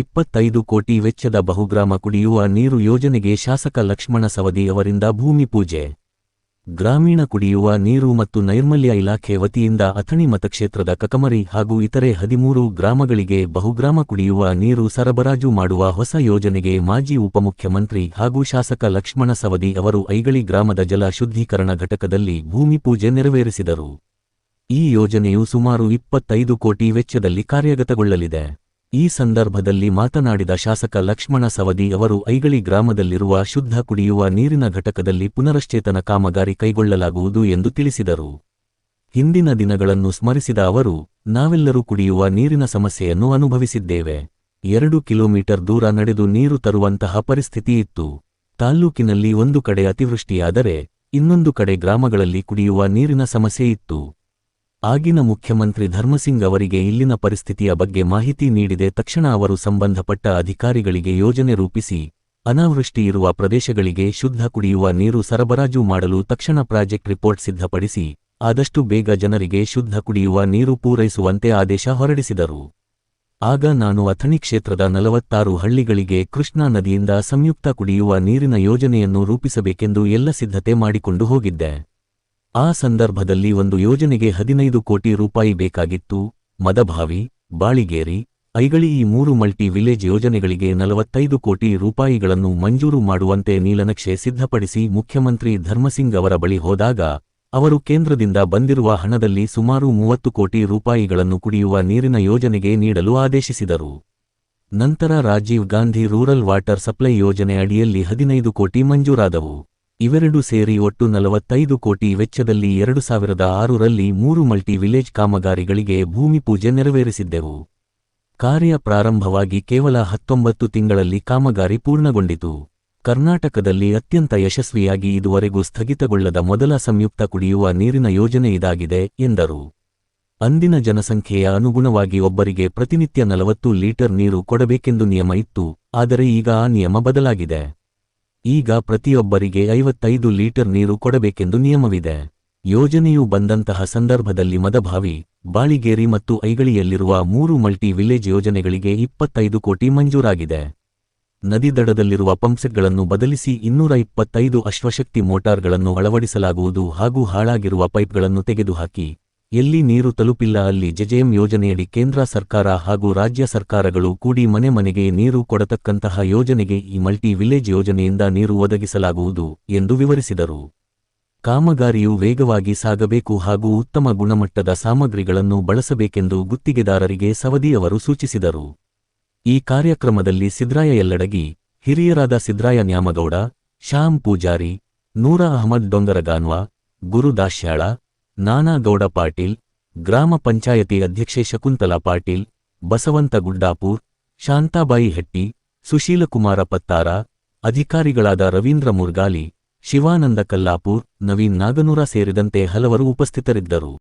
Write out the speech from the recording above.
ಇಪ್ಪತ್ತೈದು ಕೋಟಿ ವೆಚ್ಚದ ಬಹುಗ್ರಾಮ ಕುಡಿಯುವ ನೀರು ಯೋಜನೆಗೆ ಶಾಸಕ ಲಕ್ಷ್ಮಣ ಸವದಿ ಅವರಿಂದ ಭೂಮಿ ಪೂಜೆ. ಗ್ರಾಮೀಣ ಕುಡಿಯುವ ನೀರು ಮತ್ತು ನೈರ್ಮಲ್ಯ ಇಲಾಖೆ ವತಿಯಿಂದ ಅಥಣಿ ಮತಕ್ಷೇತ್ರದ ಕಕಮರಿ ಹಾಗೂ ಇತರೆ ಹದಿಮೂರು ಗ್ರಾಮಗಳಿಗೆ ಬಹುಗ್ರಾಮ ಕುಡಿಯುವ ನೀರು ಸರಬರಾಜು ಮಾಡುವ ಹೊಸ ಯೋಜನೆಗೆ ಮಾಜಿ ಉಪಮುಖ್ಯಮಂತ್ರಿ ಹಾಗೂ ಶಾಸಕ ಲಕ್ಷ್ಮಣ ಸವದಿ ಅವರು ಐಗಳಿ ಗ್ರಾಮದ ಜಲ ಶುದ್ಧೀಕರಣ ಘಟಕದಲ್ಲಿ ಭೂಮಿ ಪೂಜೆ ನೆರವೇರಿಸಿದರು. ಈ ಯೋಜನೆಯು ಸುಮಾರು ಇಪ್ಪತ್ತೈದು ಕೋಟಿ ವೆಚ್ಚದಲ್ಲಿ ಕಾರ್ಯಗತಗೊಳ್ಳಲಿದೆ. ಈ ಸಂದರ್ಭದಲ್ಲಿ ಮಾತನಾಡಿದ ಶಾಸಕ ಲಕ್ಷ್ಮಣ ಸವದಿ ಅವರು, ಐಗಳಿ ಗ್ರಾಮದಲ್ಲಿರುವ ಶುದ್ಧ ಕುಡಿಯುವ ನೀರಿನ ಘಟಕದಲ್ಲಿ ಪುನರಶ್ಚೇತನ ಕಾಮಗಾರಿ ಕೈಗೊಳ್ಳಲಾಗುವುದು ಎಂದು ತಿಳಿಸಿದರು. ಹಿಂದಿನ ದಿನಗಳನ್ನು ಸ್ಮರಿಸಿದ ಅವರು, ನಾವೆಲ್ಲರೂ ಕುಡಿಯುವ ನೀರಿನ ಸಮಸ್ಯೆಯನ್ನು ಅನುಭವಿಸಿದ್ದೇವೆ. ಎರಡು ಕಿಲೋಮೀಟರ್ ದೂರ ನಡೆದು ನೀರು ತರುವಂತಹ ಪರಿಸ್ಥಿತಿ ಇತ್ತು. ತಾಲ್ಲೂಕಿನಲ್ಲಿ ಒಂದು ಕಡೆ ಅತಿವೃಷ್ಟಿಯಾದರೆ, ಇನ್ನೊಂದು ಕಡೆ ಗ್ರಾಮಗಳಲ್ಲಿ ಕುಡಿಯುವ ನೀರಿನ ಸಮಸ್ಯೆ ಇತ್ತು. ಆಗಿನ ಮುಖ್ಯಮಂತ್ರಿ ಧರ್ಮಸಿಂಗ್ ಅವರಿಗೆ ಇಲ್ಲಿನ ಪರಿಸ್ಥಿತಿಯ ಬಗ್ಗೆ ಮಾಹಿತಿ ನೀಡಿದೆ. ತಕ್ಷಣ ಅವರು ಸಂಬಂಧಪಟ್ಟ ಅಧಿಕಾರಿಗಳಿಗೆ ಯೋಜನೆ ರೂಪಿಸಿ, ಅನಾವೃಷ್ಟಿ ಇರುವ ಪ್ರದೇಶಗಳಿಗೆ ಶುದ್ಧ ಕುಡಿಯುವ ನೀರು ಸರಬರಾಜು ಮಾಡಲು ತಕ್ಷಣ ಪ್ರಾಜೆಕ್ಟ್ ರಿಪೋರ್ಟ್ ಸಿದ್ಧಪಡಿಸಿ, ಆದಷ್ಟು ಬೇಗ ಜನರಿಗೆ ಶುದ್ಧ ಕುಡಿಯುವ ನೀರು ಪೂರೈಸುವಂತೆ ಆದೇಶ ಹೊರಡಿಸಿದರು. ಆಗ ನಾನು ಅಥಣಿ ಕ್ಷೇತ್ರದ ನಲವತ್ತಾರು ಹಳ್ಳಿಗಳಿಗೆ ಕೃಷ್ಣಾ ನದಿಯಿಂದ ಸಂಯುಕ್ತ ಕುಡಿಯುವ ನೀರಿನ ಯೋಜನೆಯನ್ನು ರೂಪಿಸಬೇಕೆಂದು ಎಲ್ಲ ಸಿದ್ಧತೆ ಮಾಡಿಕೊಂಡು ಹೋಗಿದ್ದೆ. ಆ ಸಂದರ್ಭದಲ್ಲಿ ಒಂದು ಯೋಜನೆಗೆ ಹದಿನೈದು ಕೋಟಿ ರೂಪಾಯಿ ಬೇಕಾಗಿತ್ತು. ಮದಭಾವಿ, ಬಾಳಿಗೇರಿ, ಐಗಳಿ ಈ ಮೂರು ಮಲ್ಟಿ ವಿಲೇಜ್ ಯೋಜನೆಗಳಿಗೆ ನಲವತ್ತೈದು ಕೋಟಿ ರೂಪಾಯಿಗಳನ್ನು ಮಂಜೂರು ಮಾಡುವಂತೆ ನೀಲನಕ್ಷೆ ಸಿದ್ಧಪಡಿಸಿ ಮುಖ್ಯಮಂತ್ರಿ ಧರ್ಮಸಿಂಗ್ ಅವರ ಬಳಿ ಹೋದಾಗ, ಅವರು ಕೇಂದ್ರದಿಂದ ಬಂದಿರುವ ಹಣದಲ್ಲಿ ಸುಮಾರು ಮೂವತ್ತು ಕೋಟಿ ರೂಪಾಯಿಗಳನ್ನು ಕುಡಿಯುವ ನೀರಿನ ಯೋಜನೆಗೆ ನೀಡಲು ಆದೇಶಿಸಿದರು. ನಂತರ Rajiv Gandhi rural water supply ಯೋಜನೆ ಅಡಿಯಲ್ಲಿ ಹದಿನೈದು ಕೋಟಿ ಮಂಜೂರಾದವು. ಇವೆರಡು ಸೇರಿ ಒಟ್ಟು ನಲವತ್ತೈದು ಕೋಟಿ ವೆಚ್ಚದಲ್ಲಿ ಎರಡು ಸಾವಿರದ ಆರರಲ್ಲಿ ಮೂರು ಮಲ್ಟಿ ವಿಲೇಜ್ ಕಾಮಗಾರಿಗಳಿಗೆ ಭೂಮಿ ಪೂಜೆ ನೆರವೇರಿಸಿದ್ದೆವು. ಕಾರ್ಯ ಪ್ರಾರಂಭವಾಗಿ ಕೇವಲ ಹತ್ತೊಂಬತ್ತು ತಿಂಗಳಲ್ಲಿ ಕಾಮಗಾರಿ ಪೂರ್ಣಗೊಂಡಿತು. ಕರ್ನಾಟಕದಲ್ಲಿ ಅತ್ಯಂತ ಯಶಸ್ವಿಯಾಗಿ ಇದುವರೆಗೂ ಸ್ಥಗಿತಗೊಳ್ಳದ ಮೊದಲ ಸಂಯುಕ್ತ ಕುಡಿಯುವ ನೀರಿನ ಯೋಜನೆ ಇದಾಗಿದೆ, ಎಂದರು. ಅಂದಿನ ಜನಸಂಖ್ಯೆಯ ಅನುಗುಣವಾಗಿ ಒಬ್ಬರಿಗೆ ಪ್ರತಿನಿತ್ಯ ನಲವತ್ತು ಲೀಟರ್ ನೀರು ಕೊಡಬೇಕೆಂದು ನಿಯಮ ಇತ್ತು, ಆದರೆ ಈಗ ಆ ನಿಯಮ ಬದಲಾಗಿದೆ. ಈಗ ಪ್ರತಿಯೊಬ್ಬರಿಗೆ ಐವತ್ತೈದು ಲೀಟರ್ ನೀರು ಕೊಡಬೇಕೆಂದು ನಿಯಮವಿದೆ. ಯೋಜನೆಯು ಬಂದಂತಹ ಸಂದರ್ಭದಲ್ಲಿ ಮದಭಾವಿ, ಬಾಳಿಗೇರಿ ಮತ್ತು ಐಗಳಿಯಲ್ಲಿರುವ ಮೂರು ಮಲ್ಟಿ ವಿಲೇಜ್ ಯೋಜನೆಗಳಿಗೆ ಇಪ್ಪತ್ತೈದು ಕೋಟಿ ಮಂಜೂರಾಗಿದೆ. ನದಿ ದಡದಲ್ಲಿರುವ ಪಂಪ್ಸೆಟ್ಗಳನ್ನು ಬದಲಿಸಿ ಇನ್ನೂರ ಇಪ್ಪತ್ತೈದು ಅಶ್ವಶಕ್ತಿ ಮೋಟಾರ್ಗಳನ್ನು ಅಳವಡಿಸಲಾಗುವುದು ಹಾಗೂ ಹಾಳಾಗಿರುವ ಪೈಪ್ಗಳನ್ನು ತೆಗೆದುಹಾಕಿ. ಎಲ್ಲಿ ನೀರು ತಲುಪಿಲ್ಲ ಅಲ್ಲಿ ಜೆಜೆಎಂ ಯೋಜನೆಯಡಿ ಕೇಂದ್ರ ಸರ್ಕಾರ ಹಾಗೂ ರಾಜ್ಯ ಸರ್ಕಾರಗಳು ಕೂಡಿ ಮನೆ ಮನೆಗೆ ನೀರು ಕೊಡತಕ್ಕಂತಹ ಯೋಜನೆಗೆ ಈ ಮಲ್ಟಿ ವಿಲೇಜ್ ಯೋಜನೆಯಿಂದ ನೀರು ಒದಗಿಸಲಾಗುವುದು ಎಂದು ವಿವರಿಸಿದರು. ಕಾಮಗಾರಿಯು ವೇಗವಾಗಿ ಸಾಗಬೇಕು ಹಾಗೂ ಉತ್ತಮ ಗುಣಮಟ್ಟದ ಸಾಮಗ್ರಿಗಳನ್ನು ಬಳಸಬೇಕೆಂದು ಗುತ್ತಿಗೆದಾರರಿಗೆ ಸವದಿಯವರು ಸೂಚಿಸಿದರು. ಈ ಕಾರ್ಯಕ್ರಮದಲ್ಲಿ ಸಿದ್ರಾಯ ಎಲ್ಲಡಗಿ ಹಿರಿಯರಾದ ಸಿದ್ರಾಯ ನ್ಯಾಮಗೌಡ, ಶ್ಯಾಮ್ ಪೂಜಾರಿ, ನೂರ ಅಹಮದ್ ಡೊಂಗರಗಾನ್ವಾ, ಗುರು ದಾಶ್ಯಾಳ ನಾನಾಗೌಡ ಪಾಟೀಲ್, ಗ್ರಾಮ ಪಂಚಾಯತಿ ಅಧ್ಯಕ್ಷೆ ಶಕುಂತಲಾ ಪಾಟೀಲ್, ಬಸವಂತ ಗುಡ್ಡಾಪುರ್, ಶಾಂತಾಬಾಯಿ ಹೆಟ್ಟಿ, ಸುಶೀಲಕುಮಾರ ಪತ್ತಾರ, ಅಧಿಕಾರಿಗಳಾದ ರವೀಂದ್ರ ಮುರ್ಗಾಲಿ, ಶಿವಾನಂದ ಕಲ್ಲಾಪುರ್, ನವೀನ್ ನಾಗನೂರ ಸೇರಿದಂತೆ ಹಲವರು ಉಪಸ್ಥಿತರಿದ್ದರು.